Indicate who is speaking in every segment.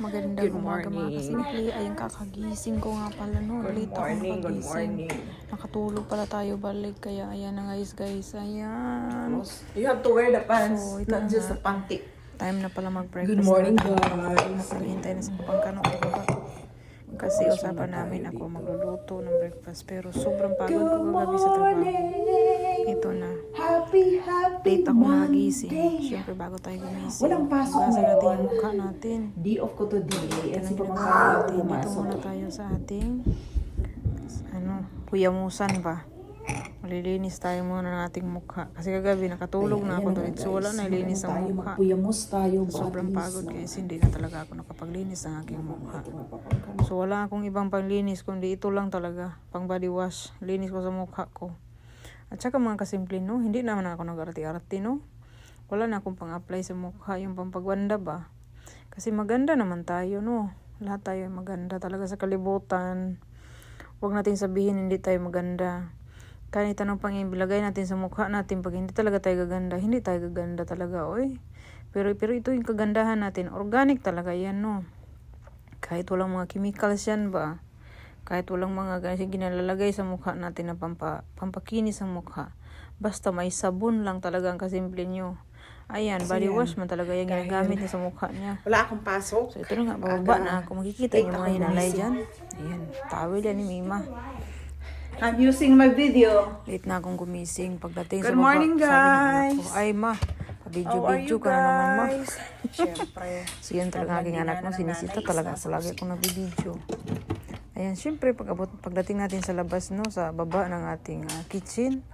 Speaker 1: Magandang
Speaker 2: Good
Speaker 1: umaga mga
Speaker 2: morning.
Speaker 1: kasimple. Ayun kakagising ko nga pala no.
Speaker 2: Good
Speaker 1: Late
Speaker 2: morning,
Speaker 1: akong
Speaker 2: good
Speaker 1: pagising.
Speaker 2: morning.
Speaker 1: Nakatulog pala tayo balik. Kaya ayan na guys guys. Ayan.
Speaker 2: You have to wear the pants,
Speaker 1: So, ito
Speaker 2: not
Speaker 1: na
Speaker 2: just the panty.
Speaker 1: Time na pala mag-breakfast.
Speaker 2: Good morning, guys.
Speaker 1: Naghihintay na sa papangkano. Diba? Kasi usapan namin ako magluluto ng breakfast. Pero sobrang pagod ko kagabi sa trabaho. Ito na. Late ako nagising. Siyempre bago tayo gumising.
Speaker 2: Walang pasok
Speaker 1: natin
Speaker 2: ngayon.
Speaker 1: yung mukha natin.
Speaker 2: Day off ko today. At si
Speaker 1: ginagawa natin. Dito muna tayo sa ating ano, kuyamusan ba? Malilinis tayo muna ng ating mukha. Kasi kagabi nakatulog na ako
Speaker 2: Ayan
Speaker 1: doon. So wala
Speaker 2: guys.
Speaker 1: na ilinis ang mukha.
Speaker 2: Magpuyamos tayo.
Speaker 1: Sobrang pagod guys. Hindi na talaga ako nakapaglinis ng aking mukha. So wala akong ibang panglinis kundi ito lang talaga. Pang body wash. Linis ko sa mukha ko. At saka mga kasimple no, hindi naman ako nag-arti-arti no. Wala na akong pang-apply sa mukha, yung pampagwanda ba. Kasi maganda naman tayo no. Lahat tayo ay maganda talaga sa kalibutan. Huwag natin sabihin hindi tayo maganda. Kahit anong pang ibilagay natin sa mukha natin, pag hindi talaga tayo gaganda, hindi tayo gaganda talaga, oy. Pero, pero ito yung kagandahan natin, organic talaga yan, no. Kahit walang mga chemicals yan ba, kahit walang mga ganyan ginalalagay sa mukha natin na pampa, pampakinis ang mukha. Basta may sabon lang talaga ang kasimple nyo. Ayan,
Speaker 2: Kasi
Speaker 1: body
Speaker 2: yan,
Speaker 1: wash man talaga yung ginagamit niya sa mukha niya.
Speaker 2: Wala akong pasok.
Speaker 1: So ito na nga, bababa na ako. Makikita yung mga hinalay dyan. Ayan, tawil yan ni Mima.
Speaker 2: I'm using my video.
Speaker 1: Late na akong gumising. Pagdating
Speaker 2: Good
Speaker 1: sa baba,
Speaker 2: morning,
Speaker 1: sabi ng anak
Speaker 2: guys.
Speaker 1: ko, ay ma, video-video ka na naman ma.
Speaker 2: guys? Siyempre.
Speaker 1: So yan talaga aking anak mo, sinisita talaga ako lagi akong nabibideo. Ayan, syempre pag abot, pagdating natin sa labas, no, sa baba ng ating ah, kitchen,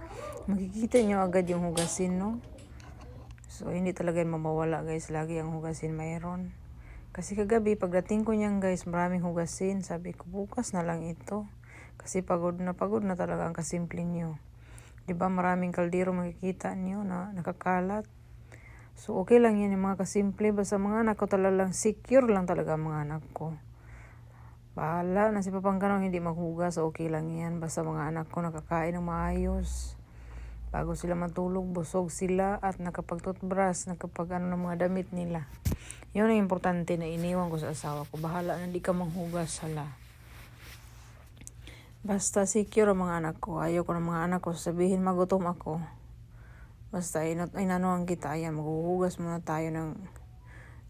Speaker 1: makikita nyo agad yung hugasin, no. So hindi talaga yan mamawala guys, lagi ang hugasin mayroon. Kasi kagabi, pagdating ko niyan guys, maraming hugasin. Sabi ko, bukas na lang ito. Kasi pagod na pagod na talaga ang kasimple nyo. Di ba maraming kaldero makikita nyo na nakakalat. So okay lang yan yung mga kasimple. Basta mga anak ko talagang secure lang talaga mga anak ko. Bahala na si Papangkanong hindi maghugas. Okay lang yan. Basta mga anak ko nakakain ng maayos. Bago sila matulog, busog sila at nakapag-toothbrush, nakapag ano ng mga damit nila. Yun ang importante na iniwan ko sa asawa ko. Bahala na hindi ka manghugas hala. Basta secure ang mga anak ko. Ayaw ko ng mga anak ko sabihin magutom ako. Basta inat inanuhan kita. Ayan, maghuhugas muna tayo ng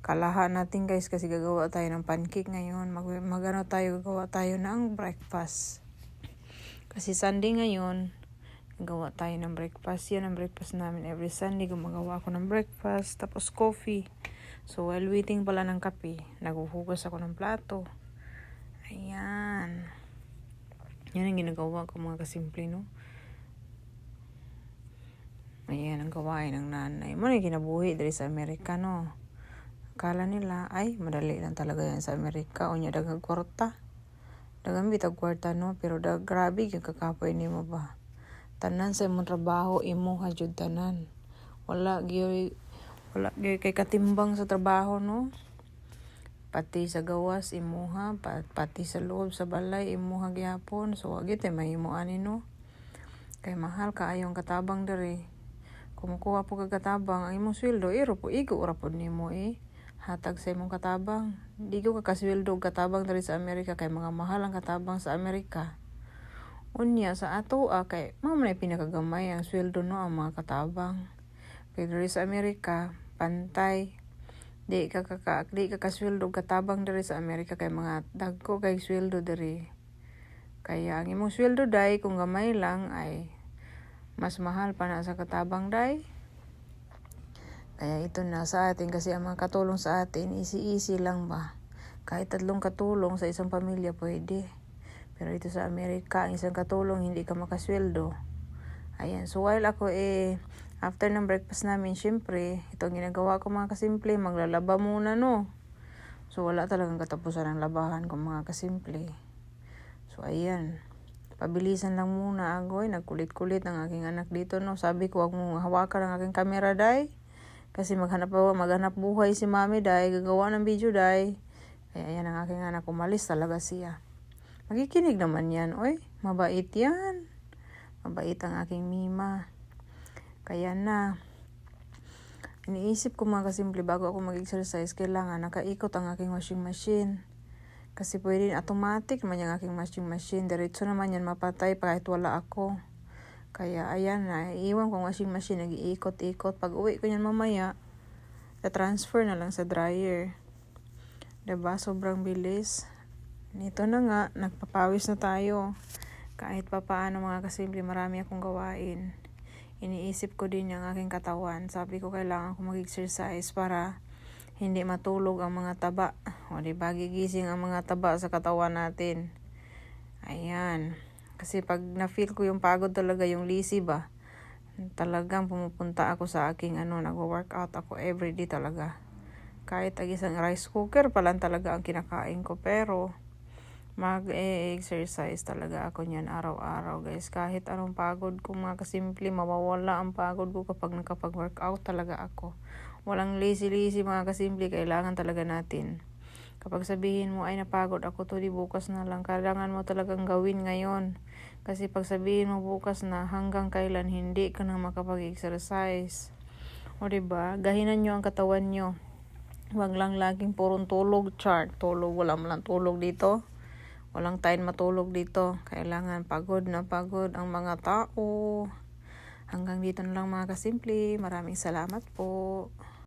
Speaker 1: kalaha natin guys kasi gagawa tayo ng pancake ngayon. Mag, magano tayo, gagawa tayo ng breakfast. Kasi Sunday ngayon, gagawa tayo ng breakfast. Yan ang breakfast namin every Sunday. Gumagawa ako ng breakfast, tapos coffee. So while waiting pala ng kape, naghuhugas ako ng plato. Ayan. Yan ang ginagawa ko mga kasimple, no? Ayan ang gawain ng nanay. Mo na kinabuhi dari sa Amerika, no? Akala nila, ay, madali lang talaga yan sa Amerika. O niya dagang kwarta. Dagang bitag kwarta, no? Pero dag, grabe yung kakapoy ni mo ba? Tanan sa imong trabaho, imo hadyod tanan. Wala, giyoy, wala, giyoy kay katimbang sa trabaho, no? Pati sa gawas, imuha. Pa, pati sa loob, sa balay, imuha gyapon. So, wag ito, mahimo ani, no? Kay mahal ka ayong katabang dere. Kumukuha po kag katabang, ang imong sweldo, iro po, igo ra po nimo eh. Hatag sa imong katabang. Di ko kakasweldo og katabang dere sa Amerika kay mga mahal ang katabang sa Amerika. Unya sa ato ah, kay mao man ay pinakagamay ang sweldo no ang mga katabang. Kay dere sa Amerika, pantay. Di ka kaka, di ka kasweldo katabang dere sa Amerika kay mga dagko kay sweldo dere. Kaya ang imong sweldo day kung gamay lang ay mas mahal pa na sa katabang day. Kaya ito na sa atin kasi ang mga katulong sa atin easy-easy lang ba. Kahit tatlong katulong sa isang pamilya pwede. Pero ito sa Amerika, ang isang katulong hindi ka makasweldo. Ayan, so while ako eh, after ng breakfast namin, syempre, ito ang ginagawa ko mga kasimple, maglalaba muna no. So wala talagang katapusan ng labahan ko mga kasimple. So ayan, pabilisan lang muna agoy, nagkulit-kulit ang aking anak dito no. Sabi ko, wag mo hawakan ang aking camera day. Kasi maghanap maghanap buhay si mami day, gagawa ng video day. Kaya ayan ang aking anak, umalis talaga siya. Magikinig naman yan, oy, mabait yan. Mabait ang aking mima. Kaya na, iniisip ko mga kasimple, bago ako mag-exercise, kailangan nakaikot ang aking washing machine. Kasi pwede automatic naman yung aking washing machine. Diretso naman yan mapatay kahit wala ako. Kaya ayan na, iiwan kong washing machine, nag-iikot-ikot. Pag uwi ko yan mamaya, transfer na lang sa dryer. ba Sobrang bilis. Nito na nga, nagpapawis na tayo. Kahit pa paano mga kasimple, marami akong gawain. Iniisip ko din yung aking katawan. Sabi ko kailangan ko mag-exercise para hindi matulog ang mga taba. O di ba gigising ang mga taba sa katawan natin. Ayan. Kasi pag na-feel ko yung pagod talaga, yung lazy ba, talagang pumupunta ako sa aking ano, nag-workout ako everyday talaga. Kahit ag isang rice cooker pa lang talaga ang kinakain ko. Pero, mag-exercise talaga ako niyan araw-araw guys. Kahit anong pagod ko mga kasimple, mawawala ang pagod ko kapag nakapag-workout talaga ako. Walang lazy-lazy mga kasimple, kailangan talaga natin. Kapag sabihin mo, ay napagod ako to, di bukas na lang. Kailangan mo talagang gawin ngayon. Kasi pag sabihin mo bukas na, hanggang kailan hindi ka na makapag-exercise. O diba, gahinan nyo ang katawan nyo. Huwag lang laging purong tulog chart. Tulog, wala man lang tulog dito. Walang time matulog dito. Kailangan pagod na pagod ang mga tao. Hanggang dito na lang mga kasimple. Maraming salamat po.